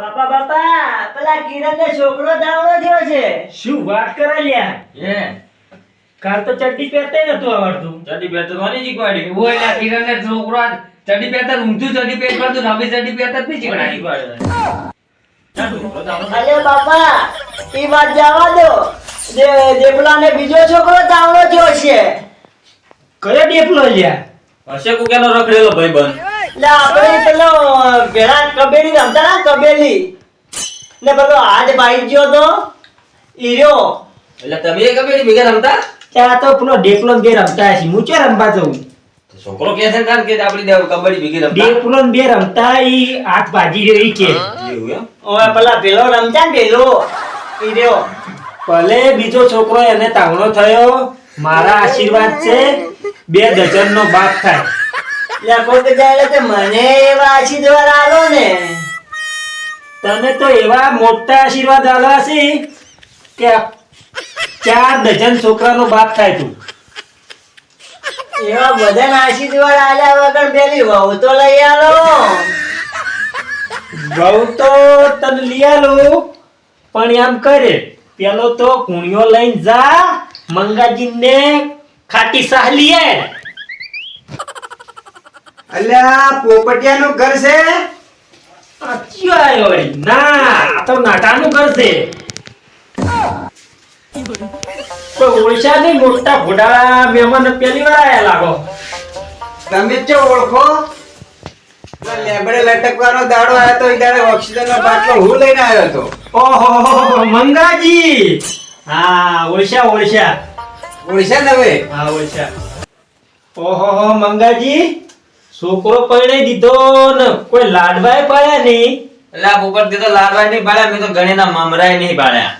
બાપા બાપા પેલા કિરણ ને છોકરો દાવડો થયો છે. શું વાત કરે લ્યા? હે? કાલ તો ચડ્ડી પહેરતે નતું આવડતું. ચડી પહેરતો કોની શીખવાડી ઓય ના કિરણ ને છોકરો ચડ્ડી ચડી પહેરતા ઊંધું ચડ્ડી પહેર પડતું નવી ચડ્ડી ચડી પહેરતા નહીં શીખવાડી. અરે બાપા ઈ વાત જવા દો. જે દેવલા ને બીજો છોકરો દાવડો થયો છે. કયો દેપલો લ્યા? હશે કુકેનો રખડેલો ભાઈ ભાઈબંધ. એટલે આપણે પેલો પેલા કબેડી રમતા ને કબેલી. ને પેલો હાથ બાઈ ગયો તો ઈર્યો એટલે તમે એ ભેગા રમતા? ત્યાં તો પેલો ડેપલો બે રમતા હશે. હું ચો રમવા જઉં? છોકરો કે છે કારણ કે આપણી કબડ્ડી ભેગી રમતા? ડેપલો ને બે રમતા ઈ હાથ ભાજી રહ્યો ઈ કે ઓય પેલા પેલો રમતા ને પેલો ભલે બીજો છોકરો એને તાવણો થયો મારા આશીર્વાદ છે બે ડઝન નો બાપ થાય. એટલે કોઈ જાય મને એવા આશીર્વાદ આલો ને. તને તો એવા મોટા આશીર્વાદ આલવા છે કે ચાર ડઝન છોકરાનો બાપ થાય તું. એવા બધા આશીર્વાદ આલ્યા વગર પેલી વહુ તો લઈ આલો. વહુ તો તને લઈ આલો પણ એમ કરે પેલો તો કુણિયો લઈને જા મંગાજીને ખાટી સાહ લઈ આય. અલ્યા પોપટિયાનું ઘર છે? આ આયો વળી? ના આ તો નાટાનું ઘર છે. કોઈ ઓળશા મોટા ઘોડાળા મહેમાન પહેલી વાર આયા લાગો. તમે ચો ઓળખો? લેબડે લટકવાનો દાડો આવ્યો તો બાટલો હું લઈને આવ્યો હતો. ઓહો મંગાજી. હા ઓળશા ઓળશા. ઓળખ્યા નવે હા ઓળશા. ઓહો મંગાજી. છોકરો પરણાઈ દીધો ને. કોઈ લાડવાય પાડ્યા નહીં. એટલે ઉપર તો લાડવાય નહીં પાડ્યા મેં તો ગણેના મમરાય નહીં પાડ્યા.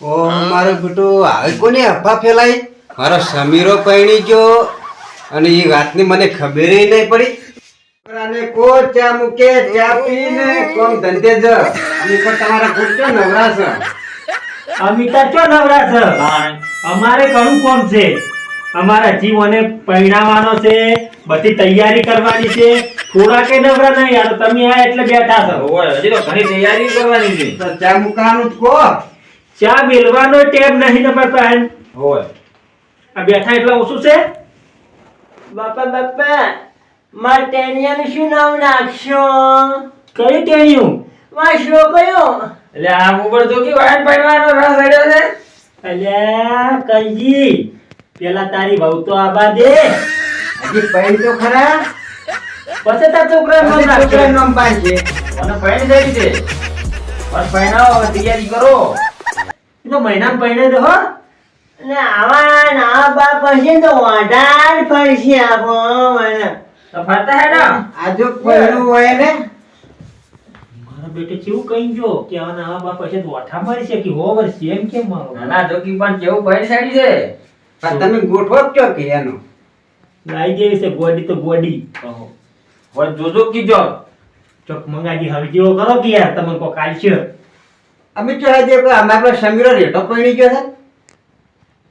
ઓ મારો બેટો આવે કોની અફા ફેલાઈ? મારો સમીરો પૈણી ગયો અને એ વાતની મને ખબર નહીં પડી. અને કો ચા મૂકે ચા પીને કોમ ધંધે જ. અને પણ તમારા ખુરશો નવરા છે અમિતા ચો નવરા છે અમારે ઘણું કોમ છે. અમારા જીવોને પરિણામવાનો છે બધી તૈયારી કરવાની છે. થોડા કે નવરા નહીં યાર તમે આ એટલે બેઠા છો. ઓય, હજી તો ઘણી તૈયારી કરવાની છે. તો ચા મૂકવાનું કો ચા મેલવાનો ટેબ નહીં નંબર પહેન હોય આ બેઠા એટલે ઓછું છે? બાપા બાપા માર ટેનિયાનું શું નામ નાખશો? કયું ટેનિયું માર શો કયો? એટલે આ ઉપર તો કેવો વાયન પડવાનો રસ અડ્યો છે? અલ્યા કલજી પેલા તારી વહુ તો આબા દે હજી પૈણ તો ખરા? પછી તાર છોકરા નામ છોકરા નામ પાડશે અને પૈણ જઈ છે. બસ પૈણાવો તૈયારી કરો. એ તો મહિના પૈણે રહો ને આવા ના આ બાપ હશે તો વાઢાડ ફરશે આપો મને. તો ફરતા હે ને? આજો પૈણું હોય ને. મારા બેટે કેવું કહી ગયો કે આના આ બાપ હશે તો ઓઠા મારી છે કે હો વર્ષ એમ કેમ મારો? નાના જોકી પણ કેવું પૈણ સાડી છે. પણ તમે ગોઠવો જ કે એનો? લાઈ જેવી છે ગોડી તો ગોડી. ઓહો. હોય જોજો કીજો. ચોક મંગાજી હવે જેવો કરો કે યાર તમને કો કાલશ્ય અમે તો આજે અમારા પર સમીરો રેટો પડી ગયો છે.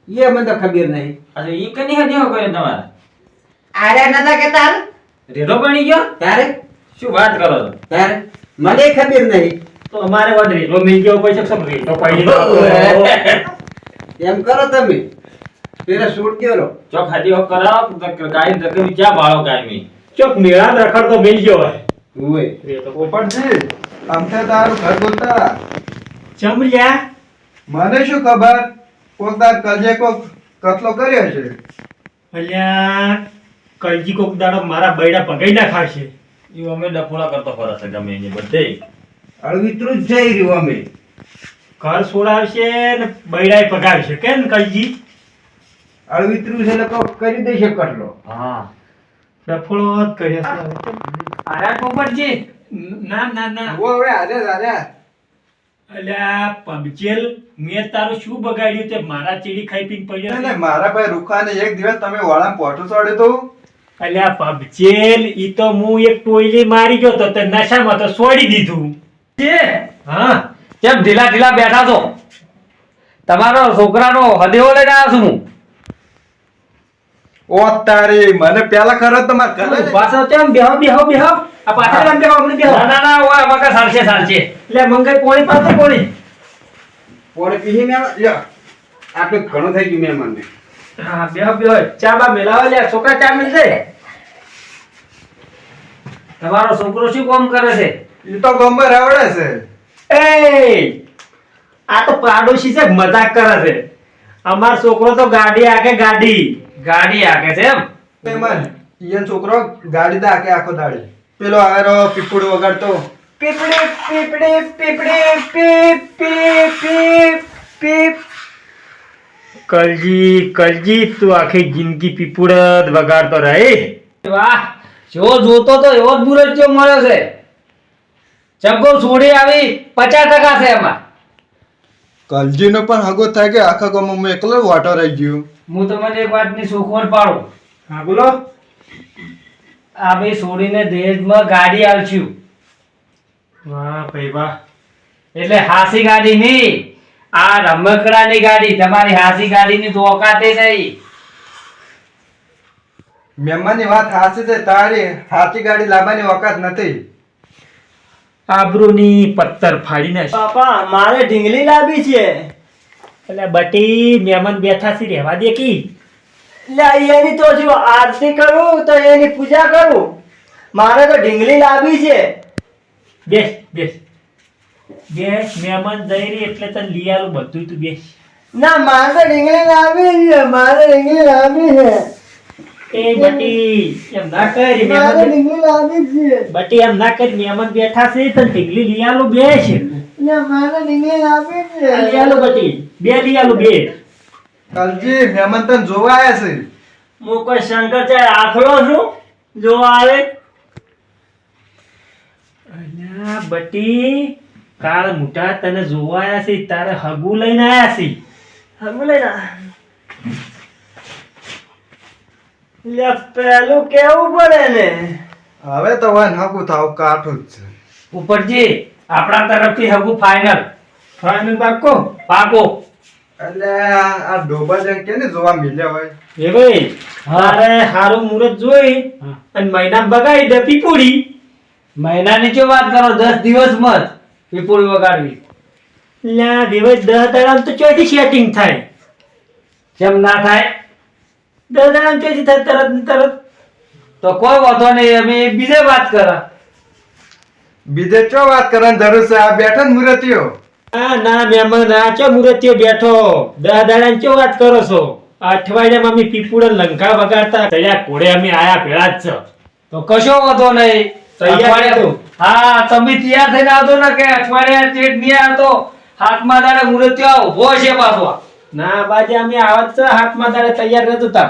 એ મને તો ખબર નહીં. અરે ઈ કની હદી કર્યો તમારે? આરે નતા કે તાર રેડો પડી ગયો? ત્યારે શું વાત કરો તારે? મને ખબર નહીં. તો અમારે વાત રેલો મિલ ગયો પૈસા સબ રેટો પડી એમ કરો તમે. પેલા સૂટ ગયો ચોક હોક કરાવો તો કાઈ ધકે ક્યાં ભાળો કાયમી? ચોક મેળા રખડ તો મિલ ગયો હોય. રેલો પોપટજી આમથે તારું ઘર બોલતા ચમરિયા મને શું ખબર કોક તાર કજે કોક કતલો કર્યો છે? અલ્યા કલજી કોક દાડો મારા બૈડા પગઈ ના ખાશે ઈ અમે ડફોળા કરતો ફરશે છે ગમે એને બધે. અળવિતરું જ જઈ રહ્યું અમે. ઘર છોડાવશે ને બૈડાય પગાવશે કેમ કલજી? અળવિતરું છે લોકો કરી દેશે કટલો. હા. સફળો વાત કર્યો છે આરા કોપરજી ના ના ના. ઓ હવે આજે આજે અલ્યા પબચેલ મેં તારું શું બગાડ્યું તે મારા ચીડી ખાઈ પીને પડ્યો ને મારા ભાઈ રૂખાને એક દિવસ તમે વાળા પોટો ચડ્યું તો. અલ્યા પબચેલ ઈ તો હું એક ટોયલી મારી ગયો તો તે નશામાં તો છોડી દીધું. છે? હા. કેમ ઢીલા ઢીલા બેઠા છો? તમારો છોકરાનો હદેવો લઈને આવ્યો છું હું. ઓ તારી મને પેલા ખરો તો માર ઘરે પાછો તેમ બેહો બેહો બેહો. આ પાછળ આમ બેહો આપણે બેહો. ના ના ના ઓય મકા સાલશે સાલશે એટલે મંગાઈ પોણી પાસે પોણી. પોણે પીહી મેં લ્યો. આટલું ઘણું થઈ ગયું મેં મને હા બેહો બેહો. ચા બા મેલાવો લે. છોકરા ચા મિલશે? તમારો છોકરો શું કામ કરે છે? એ તો ગમે રવડે છે. એ આ તો પાડોશી છે મજાક કરે છે. અમાર છોકરો તો ગાડી આગે ગાડી. ગાડી આકે છે એમ? એમાં ઈયન છોકરો ગાડી દા કે આખો દાડી. પેલો આરો પીપુડ વગાડતો. પીપડી પીપડી પીપડી પીપ પીપ પીપ પીપ. કલજી કલજી તું આખી જિંદગી પીપુડ જ વગાડતો રહે. વાહ જો જોતો તો એવો જ બુરજ્યો મળ્યો છે. ચમકો છોડી આવી પચાસ ટકા છે એમાં. કલજીનો પણ હગો થાય કે આખા ગામમાં એકલો જ વાટો રહી ગયો. હું તમને એક વાતની સુખવટ પાડું. હા બોલો. આ ભાઈ છોડીને દહેજમાં ગાડી આલશું. વાહ ભાઈ વાહ. એટલે હાસી ગાડી નહીં આ રમકડાની ગાડી તમારી હાસી ગાડીની તો ઓકાતે નહીં. મહેમાનની વાત હાસી છે તારી હાસી ગાડી લાવવાની વખત નથી. આબરૂની પથ્થર ફાડી નાખ પાપા મારે ઢીંગલી લાવી છે. એટલે બટી મહેમાન બેઠા છે રહેવા દે કી? એટલે એની તો જો આરતી કરું તો એની પૂજા કરું. મારે તો ઢીંગલી લાવી છે. બેસ બેસ. બેસ મહેમાન જઈ રહી એટલે તને લઈ આવું બધું તું બેસ. ના મારે તો ઢીંગલી લાવી છે મારે ઢીંગલી લાવી છે. એ બટી એમ ના કરી બટી એમ ના કરી મહેમાન બેઠા છે તો ઢીંગલી મારે ઢીંગલી છે. બટી. બે લઈ બે. કલજી મહેમાન તને જોવા આવ્યા છે? હું કોઈ છે આખલો છું. જોવા આવે. અલ્યા બટી કાલ મોટા તને જોવા આયા છે તારે હગુ લઈને આયા છે. હગુ લેના લે પેલું કેવું પડે ને? હવે તો વન હગું થાવ કાઠું જ છે. ઉપરજી આપણા તરફથી હગું ફાઇનલ ફાઇનલ પાકો પાકો એટલે આ ડોબા જંગ કે ને જોવા મિલ્યા હોય? એ ભાઈ અરે હારું મુરત જોઈ અને મહિના બગાડી દે પીપુડી. મહિનાની જો વાત કરો દસ દિવસમાં મત પીપુડી વગાડવી. લ્યા દિવસ દસ દાડા તો ચોથી સેટિંગ થાય. કેમ ના થાય દાડામાં ચોથી થાય તરત ને તરત? તો કોઈ વાંધો નહીં અમે બીજે વાત કરા. બીજે ચો વાત કરવાની જરૂર છે આ બેઠા ને મુરતીઓ? ના ના મહેમાન આ ચો મુહૂર્તિયો બેઠો? દસ ચો વાત કરો છો? અઠવાડિયામાં અમે પીપુડા લંકા વગાડતા તૈયાર કોડે અમે આયા ભેળા જ છો. તો કશો વાંધો નહીં. તૈયાર હા તમે તૈયાર થઈને આવતો ને કે અઠવાડિયા ચેટ નહીં આવતો હાથમાં દાડે મુરત્યો ઊભો છે પાછો. ના બાજે અમે આવત છે હાથમાં દાડે તૈયાર નતું તા